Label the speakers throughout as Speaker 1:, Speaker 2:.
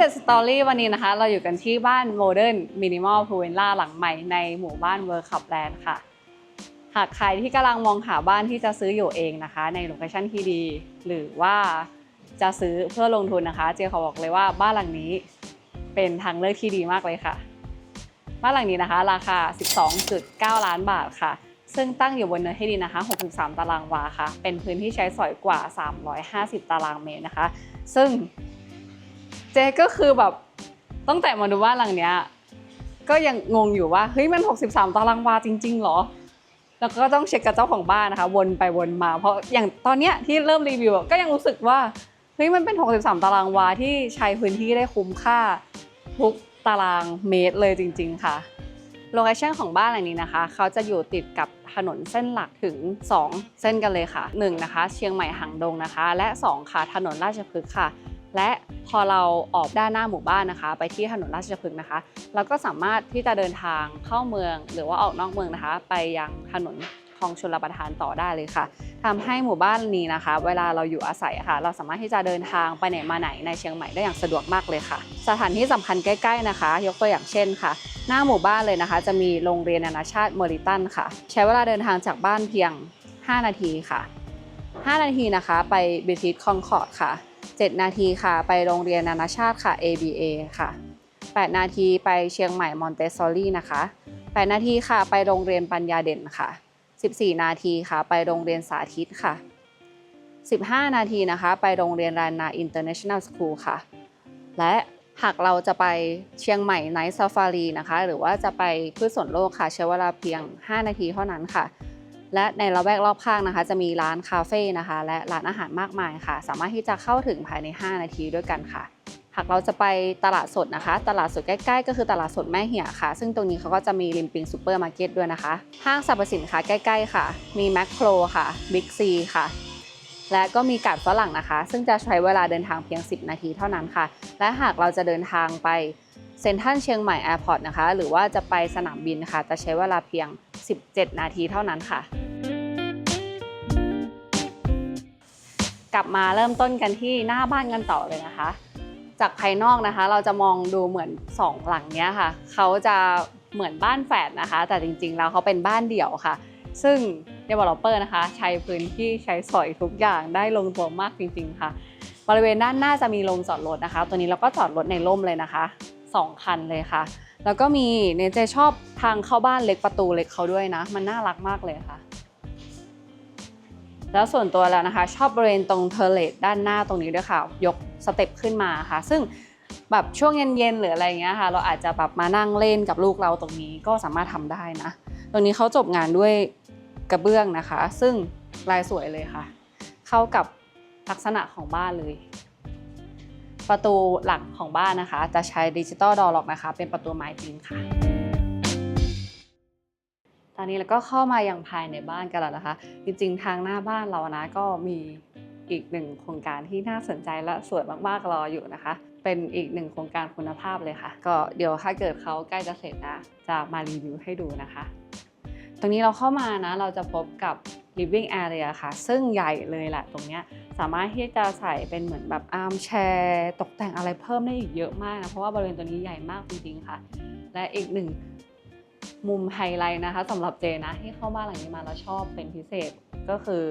Speaker 1: เสร็จสตอรี่วันนี้นะคะ เราอยู่กันที่บ้านโมเดิร์นมินิมอลพูเวล่าหลังใหม่ในหมู่บ้านเวิร์คับแลนด์ค่ะ หากใครที่กำลังมองหาบ้านที่จะซื้ออยู่เองนะคะ ในโลเคชั่นที่ดี หรือว่าจะซื้อเพื่อลงทุนนะคะ เจขอบอกเลยว่าบ้านหลังนี้เป็นทางเลือกที่ดีมากเลยค่ะ บ้านหลังนี้นะคะ ราคา 12.9 ล้านบาทค่ะ ซึ่งตั้งอยู่บนเนื้อที่ดินนะคะ 63 ตารางวาค่ะ เป็นพื้นที่ใช้สอยกว่า 350 ตารางเมตรนะคะ ซึ่ง จก็คือแบบตั้งแต่มาดูบ้านหลังเนี้ย ก็ยังงงอยู่ว่าเฮ้ยมัน 63 ตารางวาจริง ๆ หรอ แล้วก็ต้องเช็คกับเจ้าของบ้านนะคะ วนไปวนมา เพราะอย่างตอนเนี้ยที่เริ่มรีวิวก็ยังรู้สึกว่าเฮ้ยมันเป็น 63 ตารางวาที่ใช้พื้นที่ได้คุ้มค่าทุกตารางเมตรเลยจริง ๆ ค่ะโลเคชั่นของบ้านหลังนี้นะคะ เขาจะอยู่ติดกับถนนเส้นหลักถึง 2 เส้นกันเลยค่ะ 1 นะคะ เชียงใหม่หางดงนะคะ และ 2 ค่ะ ถนนราชพฤกษ์ค่ะ และพอเราออกด้านหน้าหมู่บ้านนะคะ ไปที่ถนนราชพฤกษ์นะคะ เราก็สามารถที่จะเดินทางเข้าเมือง หรือว่าออกนอกเมืองนะคะ ไปยังถนนคลองชลประทานต่อได้เลยค่ะทำให้หมู่บ้านนี้นะคะ เวลาเราอยู่อาศัยะค่ะ เราสามารถที่จะเดินทางไปไหนมาไหนในเชียงใหม่ได้อย่างสะดวกมากเลยค่ะ สถานที่สำคัญใกล้ ๆนะคะ ยกตัวอย่างเช่นค่ะ หน้าหมู่บ้านเลยนะคะ จะมีโรงเรียนนานาชาติเมอริตันค่ะ ใช้เวลาเดินทางจากบ้านเพียง 5 นาทีค่ะ 5 นาทีนะคะ ไปบิทิสคอนคอร์ดค่ะ 7 นาทีค่ะ ไปโรงเรียนนานาชาติค่ะ ABA ค่ะ 8 นาทีไปเชียงใหม่มอนเตสซอรี่นะคะ 8 นาทีค่ะไปโรงเรียนปัญญาเด่นค่ะ 14 นาทีค่ะ ไปโรงเรียนสาธิตค่ะ 15 นาทีนะคะ ไปโรงเรียนรานาอินเตอร์เนชั่นแนลสคูลค่ะ และหากเราจะไปเชียงใหม่ไนท์ซาฟารีนะคะ หรือว่าจะไปพืชสวนโลกค่ะ ใช้เวลาเพียง 5 นาทีเท่านั้นค่ะ และในละแวกรอบข้างนะคะ จะมีร้านคาเฟ่นะคะ และร้านอาหารมากมายค่ะ สามารถที่จะเข้าถึงภายใน 5 นาทีด้วยกันค่ะ หากเราจะไปตลาดสดนะคะ ตลาดสดใกล้ๆ ก็คือตลาดสดแม่เหี่ยค่ะ ซึ่งตรงนี้เขาก็จะมีริมปิงซูเปอร์มาร์เก็ตด้วยนะคะ ห้างสรรพสินค้าใกล้ ๆ ค่ะ มีแมคโครค่ะบิ๊กซีค่ะและก็มีกาดฝรั่งนะคะ ซึ่งจะใช้เวลาเดินทางเพียง 10 นาทีเท่านั้นค่ะ และหากเราจะเดินทางไป เซ็นทรัลเชียงใหม่แอร์พอร์ตนะคะ หรือว่าจะไปสนามบินค่ะจะใช้เวลาเพียง 17 นาทีเท่านั้นค่ะ กลับมาเริ่มต้นกันที่หน้าบ้านกันต่อเลยนะคะ จากภายนอกนะคะ เราจะมองดูเหมือนสองหลังเนี้ยค่ะ เขาจะเหมือนบ้านแฝดนะคะ แต่จริง ๆ แล้วเขาเป็นบ้านเดี่ยวค่ะ ซึ่ง developer นะคะ ใช้พื้นที่ใช้สอยทุกอย่างได้ลงตัวมากจริง ๆ ค่ะ บริเวณด้านหน้าจะมีโรงจอดรถนะคะ ตัวนี้เราก็จอดรถในร่มเลยนะคะ สองคันเลยค่ะ แล้วก็มีเนเจชอบทางเข้าบ้านเล็กประตูเล็กเขาด้วยนะ มันน่ารักมากเลยค่ะ แล้วส่วนตัวแล้วนะคะ ชอบบริเวณตรงเทอร์เลตด้านหน้าตรงนี้ด้วยค่ะ ยกสเต็ปขึ้นมาค่ะ ซึ่งแบบช่วงเย็นๆหรืออะไรเงี้ยค่ะ เราอาจจะแบบมานั่งเล่นกับลูกเราตรงนี้ก็สามารถทำได้นะ ตรงนี้เขาจบงานด้วยกระเบื้องนะคะ ซึ่งลายสวยเลยค่ะ เข้ากับลักษณะของบ้านเลย ประตูหลังของบ้านนะคะ จะใช้ดิจิตอลดอล็อกนะคะ เป็นประตูไม้จริงค่ะ ตอนนี้เราก็เข้ามาอย่างภายในบ้านกันแล้วนะคะ จริงๆ ทางหน้าบ้านเรานะก็มีอีกหนึ่งโครงการที่น่าสนใจและสวยมากๆรออยู่นะคะ เป็นอีกหนึ่งโครงการคุณภาพเลยค่ะ ก็เดี๋ยวถ้าเกิดเขาใกล้จะเสร็จนะ จะมารีวิวให้ดูนะคะ ตรงนี้เราเข้ามานะ เราจะพบกับ living area ค่ะ ซึ่งใหญ่เลยแหละตรงเนี้ยสามารถที่จะใส่เป็นเหมือนแบบอาร์มแชร์ตกแต่งอะไรเพิ่มได้อีกเยอะมากนะ เพราะว่าบริเวณตัวนี้ใหญ่มากจริงๆค่ะ และอีกหนึ่งมุมไฮไลท์นะคะสำหรับเจนะที่เข้าบ้านหลังนี้มาแล้วชอบเป็นพิเศษก็คือ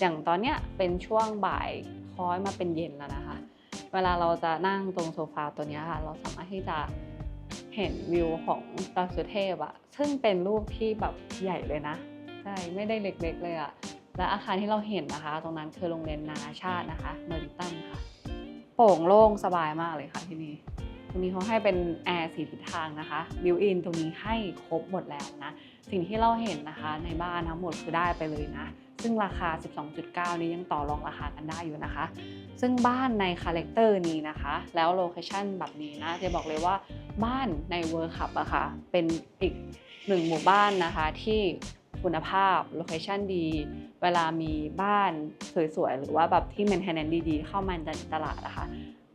Speaker 1: อย่างตอนเนี้ยเป็นช่วงบ่ายคล้อยมาเป็นเย็นแล้วนะคะ เวลาเราจะนั่งตรงโซฟาตัวเนี้ยค่ะ เราสามารถที่จะ เห็นวิวของดอยสุเทพอะซึ่งเป็นรูปที่แบบใหญ่เลยนะใช่ไม่ได้เล็กๆเลยอะและอาคารที่เราเห็นนะคะ ตรงนั้นคือโรงเรียนนานาชาตินะคะเมอริตันค่ะ โปร่งโล่งสบายมากเลยค่ะที่นี่ตรงนี้เขาให้เป็นแอร์สีทิศทางนะคะบิวอินตรงนี้ให้ครบหมดแล้วนะ สิ่งที่เราเห็นนะคะในบ้านทั้งหมดคือได้ไปเลยนะ ซึ่งราคา 12.9 นี้ยังต่อรองราคากันได้อยู่นะคะ ซึ่งบ้านในคาแรคเตอร์นี้นะคะ แล้วโลเคชั่นแบบนี้นะจะบอกเลยว่าบ้านในเวิร์คับอะค่ะเป็นอีกหนึ่งหมู่บ้านนะคะที่คุณภาพโลเคชั่นดี เวลามีบ้านสวยๆ หรือว่าแบบที่แมนเทนแนนดีๆ เข้ามาในตลาดนะคะ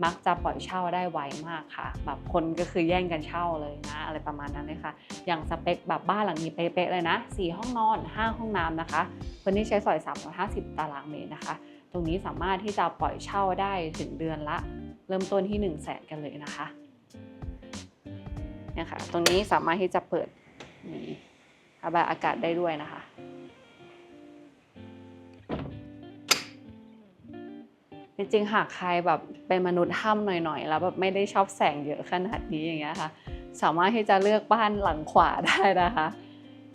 Speaker 1: มักจะปล่อยเช่าได้ไวมากค่ะ แบบคนก็คือแย่งกันเช่าเลยนะ อะไรประมาณนั้นเลยค่ะ อย่างสเปคแบบบ้านหลังนี้เป๊ะๆเลยนะ 4 ห้องนอน 5 ห้องน้ำนะคะพื้นที่ใช้สอย 350 ตารางเมตรนะคะ ตรงนี้สามารถที่จะปล่อยเช่าได้ถึงเดือนละ เริ่มต้นที่ 1 0 0 0 0แสนกันเลยนะคะเนี่ยค่ะ ตรงนี้สามารถที่จะเปิดมีระบายอากาศได้ด้วยนะคะ จริงๆ หากใครแบบเป็นมนุษย์ถ้ำหน่อยๆ แล้วแบบไม่ได้ชอบแสงเยอะขนาดนี้อย่างเงี้ยค่ะ สามารถที่จะเลือกบ้านหลังขวาได้นะคะ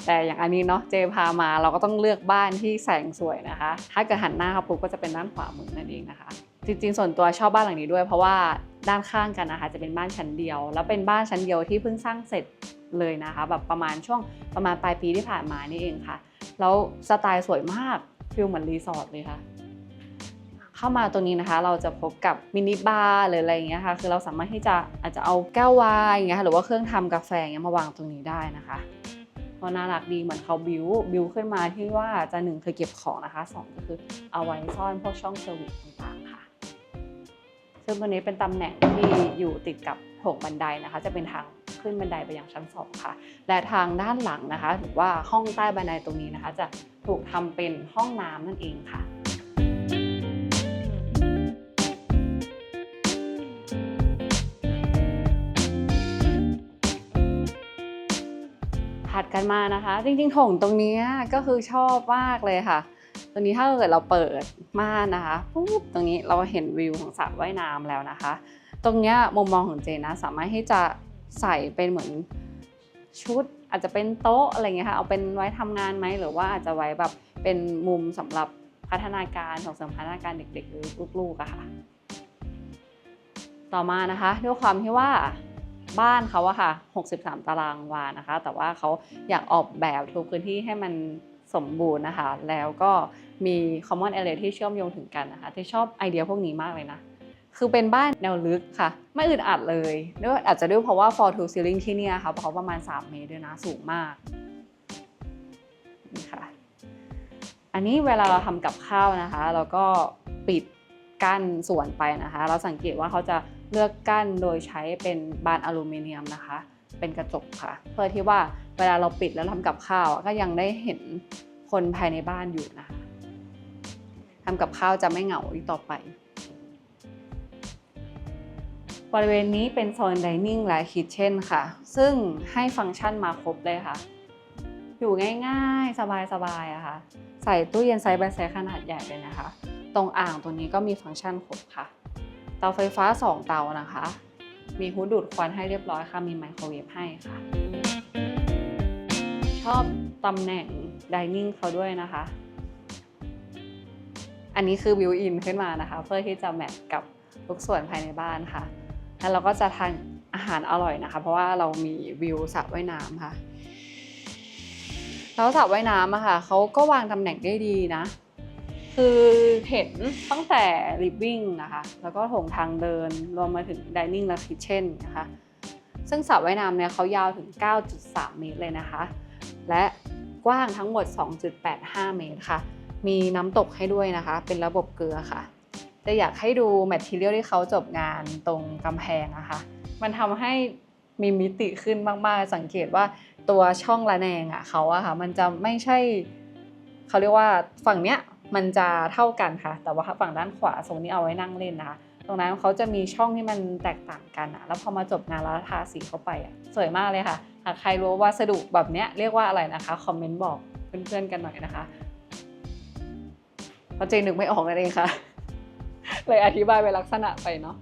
Speaker 1: แต่อย่างอันนี้เนาะเจพามาเราก็ต้องเลือกบ้านที่แสงสวยนะคะ ถ้าเกิดหันหน้าเข้าปุ๊บก็จะเป็นด้านขวามือนั่นเองนะคะ จริงๆ ส่วนตัวชอบบ้านหลังนี้ด้วย เพราะว่าด้านข้างกันนะคะจะเป็นบ้านชั้นเดียว แล้วเป็นบ้านชั้นเดียวที่เพิ่งสร้างเสร็จเลยนะคะ แบบประมาณช่วงประมาณปลายปีที่ผ่านมานี่เองค่ะ แล้วสไตล์สวยมากฟิลเหมือนรีสอร์ทเลยค่ะ เข้ามาตรงนี้นะคะ เราจะพบกับมินิบาร์หรืออะไรอย่างเงี้ยค่ะคือเราสามารถที่จะอาจจะเอาแก้ววายอย่างเงี้ยหรือว่าเครื่องทำกาแฟอย่างเงี้ยมาวางตรงนี้ได้นะคะก็น่ารักดีเหมือนเขาบิวบิวขึ้นมาที่ว่าจะหนึ่งคือเก็บของนะคะสองก็คือเอาไว้ซ่อนพวกช่องเซอร์วิสต่างๆค่ะ ซึ่งตัวนี้เป็นตำแหน่งที่อยู่ติดกับโถงบันไดนะคะ จะเป็นทางขึ้นบันไดไปยังชั้นสองค่ะ และทางด้านหลังนะคะหรือว่าห้องใต้บันไดตรงนี้นะคะ จะถูกทำเป็นห้องน้ำนั่นเองค่ะ กันมานะคะ จริงๆโถงตรงนี้ก็คือชอบมากเลยค่ะ ตรงนี้ถ้าเกิดเราเปิดม่านนะคะปุ๊บตรงนี้เราเห็นวิวของสระว่ายน้ำแล้วนะคะ ตรงนี้มุมมองของเจนะสามารถที่จะใส่เป็นเหมือนชุดอาจจะเป็นโต๊ะอะไรเงี้ยค่ะเอาเป็นไว้ทำงานไหมหรือว่าอาจจะไว้แบบเป็นมุมสำหรับพัฒนาการส่งเสริมพัฒนาการเด็กๆหรือลูกๆอะค่ะ ต่อมานะคะด้วยความที่ว่า บ้านเขาอะค่ะ 63 ตารางวานะคะ แต่ว่าเขาอยากออกแบบทุกพื้นที่ให้มันสมบูรณ์นะคะ แล้วก็มี common area ที่เชื่อมโยงถึงกันนะคะ ที่ชอบไอเดียพวกนี้มากเลยนะ คือเป็นบ้านแนวลึกค่ะ ไม่อึดอัดเลยด้วยอาจจะด้วยเพราะว่า floor to ceiling ที่นี่ค่ะเขาประมาณ 3 เมตรด้วยนะ สูงมากนี่ค่ะ อันนี้เวลาเราทำกับข้าวนะคะ เราก็ปิดกั้นส่วนไปนะคะ เราสังเกตว่าเขาจะ เลือกกั้นโดยใช้เป็นบานอลูมิเนียมนะคะ เป็นกระจกค่ะ เพื่อที่ว่าเวลาเราปิดแล้วทำกับข้าวอะก็ยังได้เห็นคนภายในบ้านอยู่นะคะทำกับข้าวจะไม่เหงาอีกต่อไป บริเวณนี้เป็นโซนดิเนิ่งและคิทเช่นค่ะ ซึ่งให้ฟังก์ชันมาครบเลยค่ะ อยู่ง่ายๆ สบายๆอะค่ะ ใส่ตู้เย็นไซส์ใบไซส์ขนาดใหญ่เลยนะคะ ตรงอ่างตัวนี้ก็มีฟังก์ชันครบค่ะ ตาไฟฟ้า 2 เตานะคะ มีฮูดดูดควันให้เรียบร้อยค่ะ มีไมโครเวฟให้ค่ะ ชอบตำแหน่งดิเนิ่งเขาด้วยนะคะ อันนี้คือวิวอินขึ้นมานะคะ เพื่อที่จะแมทกับทุกส่วนภายในบ้านค่ะ แล้วเราก็จะทานอาหารอร่อยนะคะ เพราะว่าเรามีวิวสระว่ายน้ำค่ะ แล้วสระว่ายน้ำอะค่ะเขาก็วางตำแหน่งได้ดีนะ คือเห็นตั้งแต่ living นะคะ แล้วก็โถงทางเดิน รวมมาถึง dining และ kitchen นะคะ ซึ่งสระว่ายน้ำเนี่ยเขายาวถึง 9.3 เมตรเลยนะคะ และกว้างทั้งหมด 2.85 เมตรค่ะ มีน้ำตกให้ด้วยนะคะ เป็นระบบเกลือค่ะจะอยากให้ดูแมทเทียลที่เขาจบงานตรงกำแพงนะคะ มันทำให้มีมิติขึ้นมาก ๆ สังเกตว่าตัวช่องระแนงอะเขาอะค่ะ มันจะไม่ใช่ เขาเรียกว่าฝั่งเนี้ย มันจะเท่ากันค่ะ แต่ว่าฝั่งด้านขวาโซนนี้เอาไว้นั่งเล่นนะคะตรงนั้นเขาจะมีช่องที่มันแตกต่างกันอะแล้วพอมาจบงานแล้วทาสีเข้าไปอะสวยมากเลยค่ะ หากใครรู้ว่าวัสดุแบบเนี้ยเรียกว่าอะไรนะคะ คอมเมนต์บอกเพื่อนๆกันหน่อยนะคะเพราะเจนึกไม่ออกนั่นเองค่ะ เลยอธิบายไปลักษณะไปเนาะ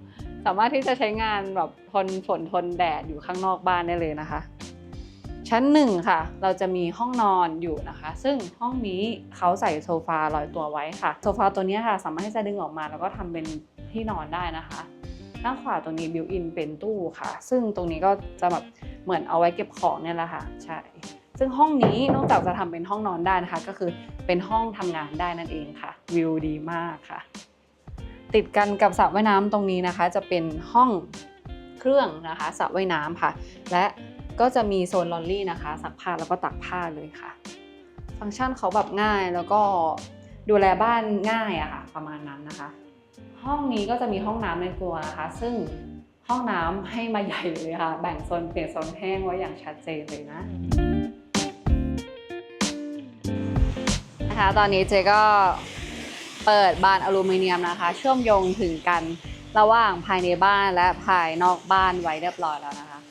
Speaker 1: สามารถที่จะใช้งานแบบทนฝนทนแดดอยู่ข้างนอกบ้านได้เลยนะคะ ชั้นหนึ่งค่ะ เราจะมีห้องนอนอยู่นะคะ ซึ่งห้องนี้เขาใส่โซฟาลอยตัวไว้ค่ะ โซฟาตัวนี้ค่ะ สามารถที่จะดึงออกมา แล้วก็ทำเป็นที่นอนได้นะคะด้านขวาตรงนี้บิวอินเป็นตู้ค่ะ ซึ่งตรงนี้ก็จะแบบเหมือนเอาไว้เก็บของเนี่ยแหละค่ะ ใช่ ซึ่งห้องนี้นอกจากจะทำเป็นห้องนอนได้นะคะ ก็คือเป็นห้องทำงานได้นั่นเองค่ะ วิวดีมากค่ะ ติดกันกับสระว่ายน้ำตรงนี้นะคะ จะเป็นห้องเครื่องนะคะสระว่ายน้ำค่ะ และ ก็จะมีโซนลอนลี่นะคะซักผ้าแล้วก็ตักผ้าเลยค่ะ ฟังก์ชันเขาแบบง่ายแล้วก็ดูแลบ้านง่ายอะค่ะ ประมาณนั้นนะคะ ห้องนี้ก็จะมีห้องน้ำในตัวนะคะ ซึ่งห้องน้ำให้มาใหญ่เลยค่ะ แบ่งโซนเปียกโซนแห้งไว้อย่างชัดเจนเลยนะนะคะ ตอนนี้เจก็เปิดบานอลูมิเนียมนะคะ เชื่อมโยงถึงกันระหว่างภายในบ้านและภายนอกบ้านไว้เรียบร้อยแล้วนะคะ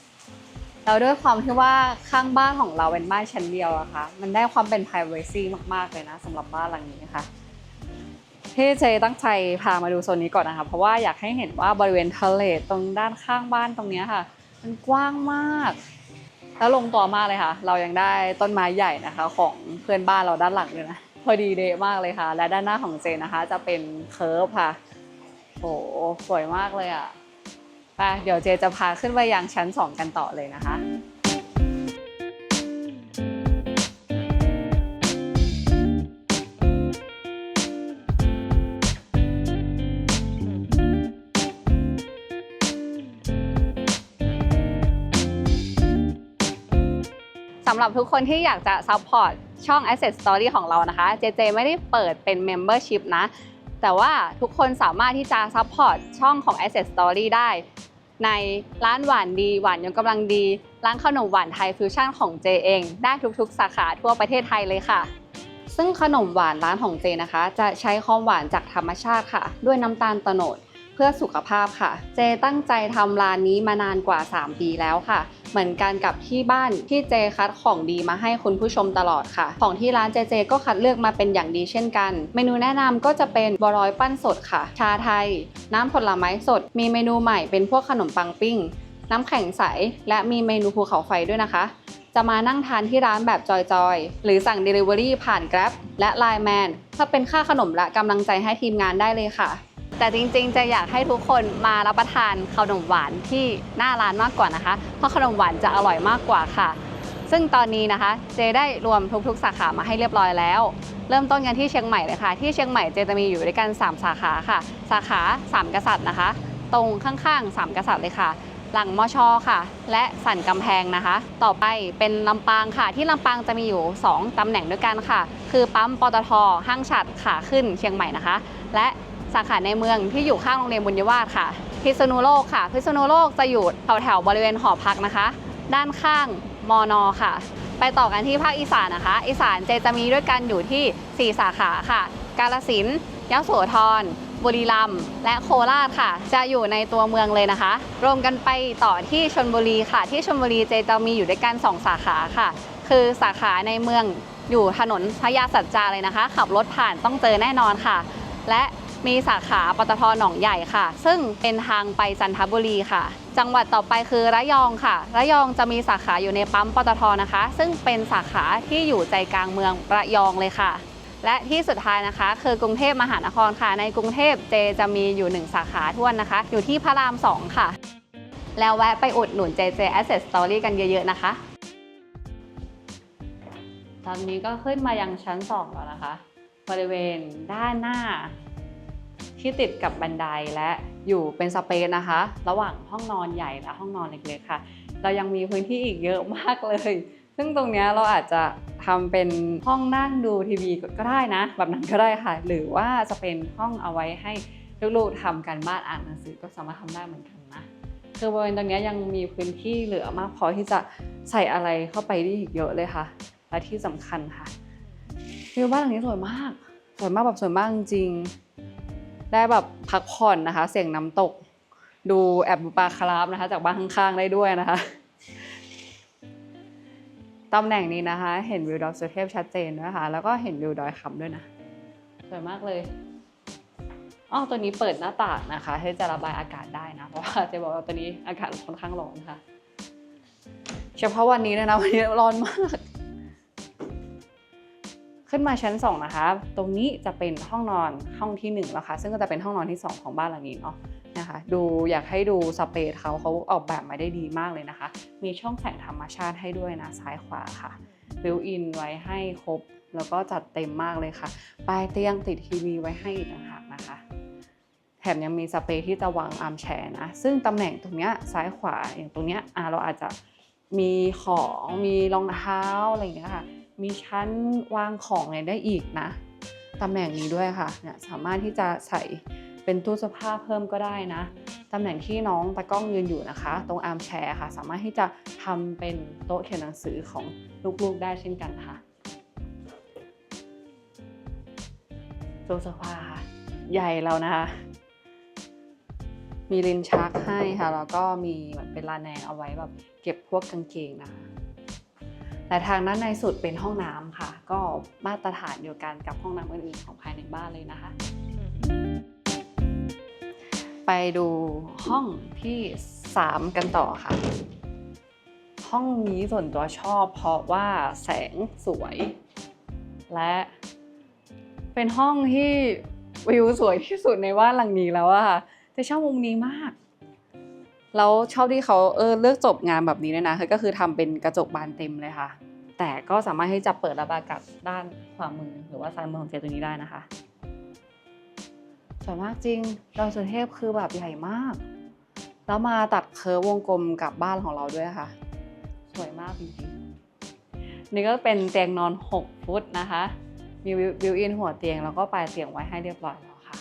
Speaker 1: แล้วด้วยความที่ว่าข้างบ้านของเราเป็นบ้านชั้นเดียวอะคะ่ะมันได้ความเป็น p r i เวซีมากๆเลยนะสำหรับบ้านหลังนี้ค่ะที่เจตั้งใจพามาดูโซนนี้ก่อนนะคะ เพราะว่าอยากให้เห็นว่าบริเวณทะเลตรงด้านข้างบ้านตรงนี้ค่ะ มันกว้างมาก แล้วลงตัวมากเลยค่ะ เรายังได้ต้นไม้ใหญ่นะคะ ของเพื่อนบ้านเราด้านหลังเลยนะพอดีเดะมากเลยค่ะ และด้านหน้าของเจนะคะ จะเป็นเคิร์ฟค่ะโหสวยมากเลยอะ ไปเดี๋ยวเจจะพาขึ้นไปยังชั้น 2 กันต่อเลยนะคะสำหรับทุกคนที่อยากจะซัพพอร์ตช่อง Asset Story ของเรานะคะ เจเจไม่ได้เปิดเป็น Membership นะ แต่ว่าทุกคนสามารถที่จะซัพพอร์ตช่องของ Asset Story ได้ ในร้านหวานดีหวานยนกำลังดี ร้านขนมหวานไทยฟิวชั่นของเจเอง ได้ทุกๆ สาขาทั่วประเทศไทยเลยค่ะ ซึ่งขนมหวานร้านของเจนะคะ จะใช้ความหวานจากธรรมชาติค่ะ ด้วยน้ำตาลโตโนดเพื่อสุขภาพค่ะ เจตั้งใจทำร้านนี้มานานกว่า 3 ปีแล้วค่ะ เหมือนกันกับที่บ้านที่เจคัดของดีมาให้คุณผู้ชมตลอดค่ะ ของที่ร้านเจเจก็คัดเลือกมาเป็นอย่างดีเช่นกัน เมนูแนะนำก็จะเป็นบัวลอยปั้นสดค่ะ ชาไทย น้ำผลไม้สด มีเมนูใหม่เป็นพวกขนมปังปิ้ง น้ำแข็งใส และมีเมนูภูเขาไฟด้วยนะคะ จะมานั่งทานที่ร้านแบบจอยๆ หรือสั่ง Delivery ผ่าน Grab และ Line Man ถ้าเป็นค่าขนมและกำลังใจให้ทีมงานได้เลยค่ะ แต่จริงๆ จะอยากให้ทุกคนมารับประทานขนมหวานที่หน้าร้านมากกว่านะคะ เพราะขนมหวานจะอร่อยมากกว่าค่ะ ซึ่งตอนนี้นะคะ เจได้รวมทุกๆ สาขามาให้เรียบร้อยแล้ว เริ่มต้นกันที่เชียงใหม่เลยค่ะ ที่เชียงใหม่เจจะมีอยู่ด้วยกัน 3 สาขาค่ะ สาขา3กษัตริย์นะคะ ตรงข้างๆ3กษัตริย์เลยค่ะหลังมอชอค่ะ และสันกำแพงนะคะ ต่อไปเป็นลำปางค่ะ ที่ลำปางจะมีอยู่ 2ตำแหน่งด้วยกันค่ะ คือปั๊มปตทห้างฉัดขาขึ้นเชียงใหม่นะคะ และ สาขาในเมืองที่อยู่ข้างโรงเรียนบุญยวาสค่ะ พิษณุโลกค่ะ พิษณุโลกจะอยู่แถวแถวๆบริเวณหอพักนะคะ ด้านข้างมอนอค่ะ ไปต่อกันที่ภาคอีสานนะคะ อีสานเจจะมีด้วยกันอยู่ที่ 4 สาขาค่ะ กาลสินธุ์ยโสธรบุรีรัมย์และโคราชค่ะ จะอยู่ในตัวเมืองเลยนะคะ รวมกันไปต่อที่ชนบุรีค่ะ ที่ชนบุรีเจจะมีอยู่ด้วยกัน 2 สาขาค่ะ คือสาขาในเมืองอยู่ถนนพญาสัจจาเลยนะคะ ขับรถผ่านต้องเจอแน่นอนค่ะ และ มีสาขาปตทหนองใหญ่ค่ะ ซึ่งเป็นทางไปจันทบุรีค่ะ จังหวัดต่อไปคือระยองค่ะ ระยองจะมีสาขาอยู่ในปั๊มปตทนะคะ ซึ่งเป็นสาขาที่อยู่ใจกลางเมืองระยองเลยค่ะ และที่สุดท้ายนะคะ คือกรุงเทพมหานครค่ะ ในกรุงเทพเจจะมีอยู่ 1 สาขาทั่วนนะคะ อยู่ที่พระราม 2 ค่ะ แล้วแวะไปอุดหนุน JJ Asset Story กันเยอะๆนะคะ ตอนนี้ก็ขึ้นมายังชั้น 2 แล้วนะคะ บริเวณด้านหน้า ที่ติดกับบันไดและอยู่เป็นสเปซนะคะ ระหว่างห้องนอนใหญ่และห้องนอนเล็กๆค่ะ เรายังมีพื้นที่อีกเยอะมากเลย ซึ่งตรงนี้เราอาจจะทำเป็นห้องนั่งดูทีวีก็ได้นะ แบบนั้นก็ได้ค่ะ หรือว่าจะเป็นห้องเอาไว้ให้ลูกๆทำการบ้านอ่านหนังสือก็สามารถทำได้เหมือนกันนะคือบริเวณตรงนี้ยังมีพื้นที่เหลือมากพอที่จะใส่อะไรเข้าไปได้อีกเยอะเลยค่ะ และที่สำคัญค่ะวิวบ้านหลังนี้สวยมาก สวยมากแบบสวยมากจริง ได้แบบพักผ่อนนะคะ เสียงน้ำตก ดูแอบดูปลาคาราฟนะคะ จากบ้านข้างๆได้ด้วยนะคะตำแหน่งนี้นะคะ เห็นวิวดอยสุเทพชัดเจนด้วยค่ะ แล้วก็เห็นวิวดอยคำด้วยนะสวยมากเลยอ๋อตัวนี้เปิดหน้าต่างนะคะให้จะระบายอากาศได้นะ เพราะว่าเจะบอกว่าตัวนี้อากาศค่อนข้างร้อนค่ะ เฉพาะวันนี้เลยนะวันนี้ร้อนมาก ขึ้นมาชั้น 2 นะคะ ตรงนี้จะเป็นห้องนอนห้องที่1แล้วค่ะซึ่งก็จะเป็นห้องนอนที่ 2 ของบ้านหลังนี้เนาะนะคะ ดูอยากให้ดูสเปซเขาเขาออกแบบมาได้ดีมากเลยนะคะ มีช่องแสงธรรมชาติให้ด้วยนะซ้ายขวาค่ะบิวอินไว้ให้ครบ แล้วก็จัดเต็มมากเลยค่ะ ปลายเตียงติดทีวีไว้ให้อีกต่างหากนะคะ แถมยังมีสเปซที่จะวางอาร์มแชร์นะ ซึ่งตำแหน่งตรงเนี้ยซ้ายขวาอย่างตรงเนี้ยเราอาจจะมีของมีรองเท้าอะไรอย่างเงี้ยค่ะ มีชั้นวางของอะไรได้อีกนะตำแหน่งนี้ด้วยค่ะเนี่ยสามารถที่จะใส่เป็นตู้เสื้อผ้าเพิ่มก็ได้นะตำแหน่งที่น้องตะกล้องยืนอยู่นะคะ ตรงอาร์มแชร์ค่ะ สามารถที่จะทำเป็นโต๊ะเขียนหนังสือของลูกๆได้เช่นกันค่ะตู้เสื้อผ้าใหญ่แล้วนะคะมีลิ้นชักให้ค่ะแล้วก็มีเหมือนเป็นลาแนงเอาไว้แบบเก็บพวกกางเกงนะคะ แต่ทางด้านในสุดเป็นห้องน้ำค่ะ ก็มาตรฐานเดียวกันกับห้องน้ำอื่นๆของภายในบ้านเลยนะคะ ไปดูห้องที่ 3 กันต่อค่ะ ห้องนี้ส่วนตัวชอบเพราะว่าแสงสวย และเป็นห้องที่วิวสวยที่สุดในบ้านหลังนี้แล้วอะค่ะจะชอบมุมนี้มาก แล้วชอบที่เขาเออเลือกจบงานแบบนี้ด้วยนะก็คือทำเป็นกระจกบานเต็มเลยค่ะ แต่ก็สามารถที่จะเปิดระบายอากาศด้านขวามือ หรือว่าซ้ายมือของเจตัวนี้ได้นะคะสวยมากจริงดอยสุเทพคือแบบใหญ่มาก แล้วมาตัดเคิร์ฟวงกลมกับบ้านของเราด้วยค่ะ สวยมากจริงๆนี่ก็เป็นเตียงนอน 6 ฟุตนะคะ มีวิวอินหัวเตียงแล้วก็ปลายเตียงไว้ให้เรียบร้อยแล้วค่ะ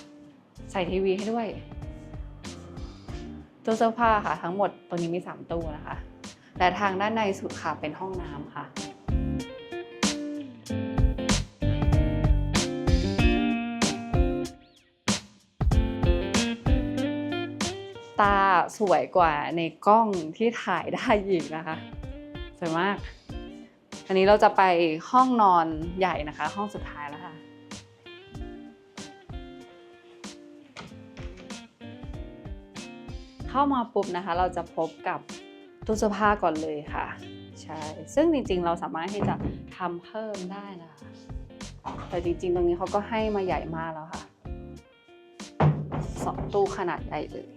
Speaker 1: ใส่ทีวีให้ด้วย ตู้เสื้อผ้าค่ะ ทั้งหมดตัวนี้มี 3 ตู้นะคะ และทางด้านในสุดค่ะเป็นห้องน้ำค่ะตาสวยกว่าในกล้องที่ถ่ายได้อีกนะคะ สวยมาก อันนี้เราจะไปห้องนอนใหญ่นะคะ ห้องสุดท้ายแล้ว เข้ามาปุ๊บนะคะ เราจะพบกับตู้เสื้อผ้าก่อนเลยค่ะ ใช่ ซึ่งจริงๆ เราสามารถที่จะทำเพิ่มได้นะคะ แต่จริงๆ ตรงนี้เขาก็ให้มาใหญ่มากแล้วค่ะสองตู้ขนาดใหญ่เลย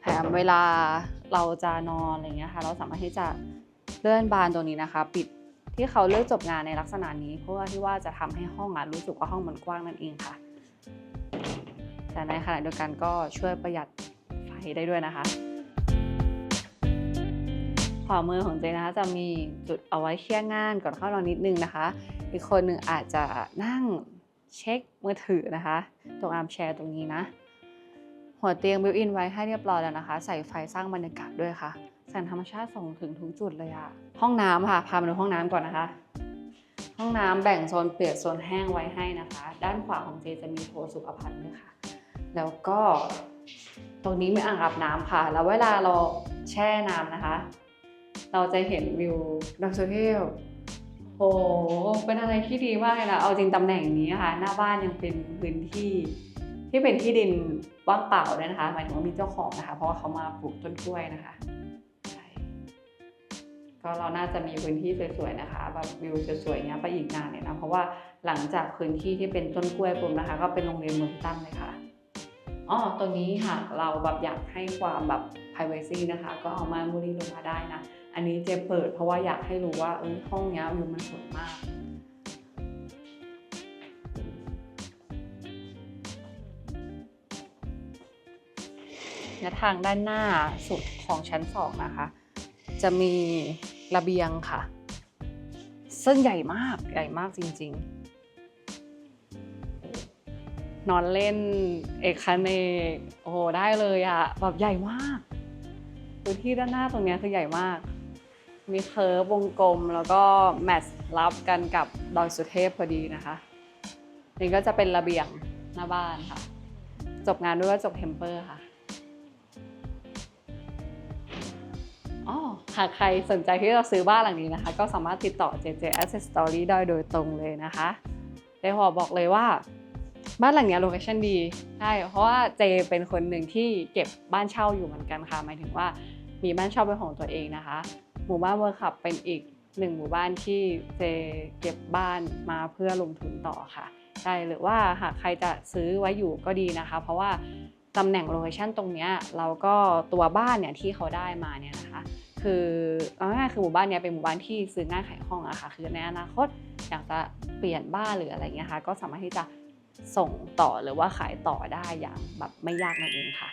Speaker 1: แถมเวลาเราจะนอนอะไรเงี้ยค่ะ เราสามารถที่จะเลื่อนบานตัวนี้นะคะ ปิดที่เขาเลือกจบงานในลักษณะนี้ เพื่อที่ว่าจะทำให้ห้องอะรู้สึกว่าห้องมันกว้างนั่นเองค่ะ แต่ในขณะเดียวกันก็ช่วยประหยัดไฟได้ด้วยนะคะ ขวามือของเจนะคะจะมีจุดเอาไว้เคี่ยงงานก่อนเข้านอนนิดนึงนะคะ อีกคนหนึ่งอาจจะนั่งเช็คมือถือนะคะ ตรงอาร์มแชร์ตรงนี้นะ หัวเตียงบิวอินไว้ให้เรียบร้อยแล้วนะคะ ใส่ไฟสร้างบรรยากาศด้วยค่ะแสงธรรมชาติส่งถึงทุกจุดเลยอะห้องน้ำค่ะ พามาดูห้องน้ำก่อนนะคะ ห้องน้ำแบ่งโซนเปียกโซนแห้งไว้ให้นะคะ ด้านขวาของเจจะมีโถสุขภัณฑ์ด้วยค่ะ แล้วก็ตรงนี้มีอ่างอาบน้ำค่ะ แล้วเวลาเราแช่น้ำนะคะ เราจะเห็นวิวดอยสุเทพโอ้โหเป็นอะไรที่ดีมากเลยนะเอาจริงตำแหน่งนี้ค่ะ หน้าบ้านยังเป็นพื้นที่ที่เป็นที่ดินว่างเปล่าด้วยนะคะหมายถึงว่ามีเจ้าของนะคะ เพราะว่าเขามาปลูกต้นกล้วยนะคะก็เราน่าจะมีพื้นที่สวยๆนะคะแบบวิวสวยๆเนี้ยไปอีกนานเลยนะเพราะว่าหลังจากพื้นที่ที่เป็นต้นกล้วยปุ๊บนะคะ ก็เป็นโรงเรียนเมืองตั้งเลยค่ะ อ๋อตรงนี้ค่ะเราแบบอยากให้ความแบบ privacy นะคะ ก็เอามามูรีลงมาได้นะ อันนี้เจเปิดเพราะว่าอยากให้รู้ว่าเออห้องนี้ยวิวมันสวยมากและทางด้านหน้าสุดของชั้นสองนะคะ จะมีระเบียงค่ะ ซึ่งใหญ่มากใหญ่มากจริง ๆ นอนเล่น เอกคาเนกโอ้โหได้เลยอะแบบใหญ่มากพื้นที่ด้านหน้าตรงเนี้ยคือใหญ่มาก มีเคิร์ฟวงกลมแล้วก็แมทช์รับกันกับดอยสุเทพพอดีนะคะ นี่ก็จะเป็นระเบียงหน้าบ้านค่ะ จบงานด้วยว่าจบเทมเปอร์ค่ะอ๋อหากใครสนใจที่จะซื้อบ้านหลังนี้นะคะ ก็สามารถติดต่อ JJ Asset Story ได้โดยตรงเลยนะคะเจหอบอกเลยว่า บ้านหลังนี้โลเคชั่นดีใช่เพราะว่าเจเป็นคนหนึ่งที่เก็บบ้านเช่าอยู่เหมือนกันค่ะหมายถึงว่ามีบ้านเช่าเป็นของตัวเองนะคะ หมู่บ้านเวอร์คับเป็นอีกหนึ่งหมู่บ้านที่เจเก็บบ้านมาเพื่อลงทุนต่อค่ะใช่หรือว่าหากใครจะซื้อไว้อยู่ก็ดีนะคะ เพราะว่าตำแหน่งโลเคชันตรงนี้เราก็ตัวบ้านเนี่ยที่เขาได้มาเนี่ยนะคะ คือเอาง่ายๆคือหมู่บ้านเนี้ยเป็นหมู่บ้านที่ซื้อง่ายขายคล่องอะค่ะคือในอนาคตอยากจะเปลี่ยนบ้านหรืออะไรเงี้ยค่ะก็สามารถที่จะ ส่งต่อหรือว่าขายต่อได้อย่างแบบไม่ยากนั่นเองค่ะ